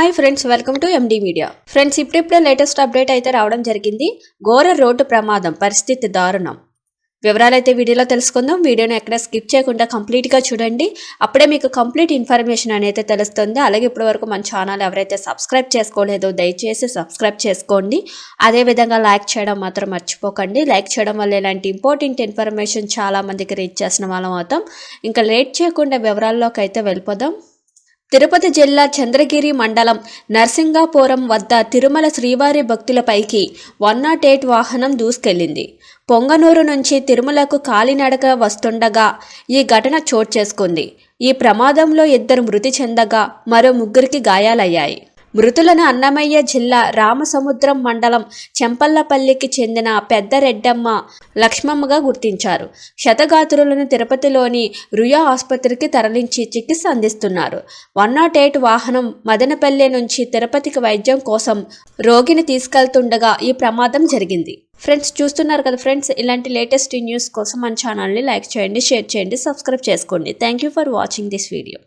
Hi friends welcome to MD media friends ఇప్పుడిప్పుడే latest update అయితే రావడం జరిగింది. ఘోర రోడ్డు ప్రమాదం పరిస్థితి దారుణం. వివరాలైతే వీడియోలో తెలుసుకుందాం. వీడియోని ఎక్కడ స్కిప్ చేయకుండా కంప్లీట్గా చూడండి. అప్పుడే మీకు కంప్లీట్ ఇన్ఫర్మేషన్ అనేది తెలుస్తుంది. అలాగే ఇప్పటి వరకు మన ఛానల్ ఎవరైతే సబ్స్క్రైబ్ చేసుకోలేదో దయచేసి సబ్స్క్రైబ్ చేసుకోండి. అదేవిధంగా లైక్ చేయడం మాత్రం మర్చిపోకండి. లైక్ చేయడం వల్ల ఇలాంటి ఇంపార్టెంట్ ఇన్ఫర్మేషన్ చాలా మందికి రీచ్ చేసిన వాళ్ళం అవుతాం. ఇంకా లేట్ చేయకుండా వివరాల్లోకి అయితే వెళ్ళిపోదాం. తిరుపతి జిల్లా చంద్రగిరి మండలం నర్సింగాపురం వద్ద తిరుమల శ్రీవారి భక్తులపైకి వన్ నాట్ ఎయిట్ వాహనం దూసుకెళ్ళింది పొంగనూరు నుంచి తిరుమలకు కాలినడక వస్తుండగా ఈ ఘటన చోటు చేసుకుంది. ఈ ప్రమాదంలో ఇద్దరు మృతి చెందగా మరో ముగ్గురికి గాయాలయ్యాయి. మృతులను అన్నమయ్య జిల్లా రామసముద్రం మండలం చెంపల్లపల్లికి చెందిన పెద్దరెడ్డమ్మ లక్ష్మమ్మగా గుర్తించారు. శతగాత్రులను తిరుపతిలోని రుయా ఆసుపత్రికి తరలించి చికిత్స అందిస్తున్నారు. వన్ నాట్ ఎయిట్ వాహనం మదనపల్లె నుంచి తిరుపతికి వైద్యం కోసం రోగిని తీసుకెళ్తుండగా ఈ ప్రమాదం జరిగింది. ఫ్రెండ్స్ చూస్తున్నారు కదా ఫ్రెండ్స్ ఇలాంటి లేటెస్ట్ న్యూస్ కోసం మన ఛానల్ని లైక్ చేయండి షేర్ చేయండి సబ్స్క్రైబ్ చేసుకోండి. Thank you for watching this video.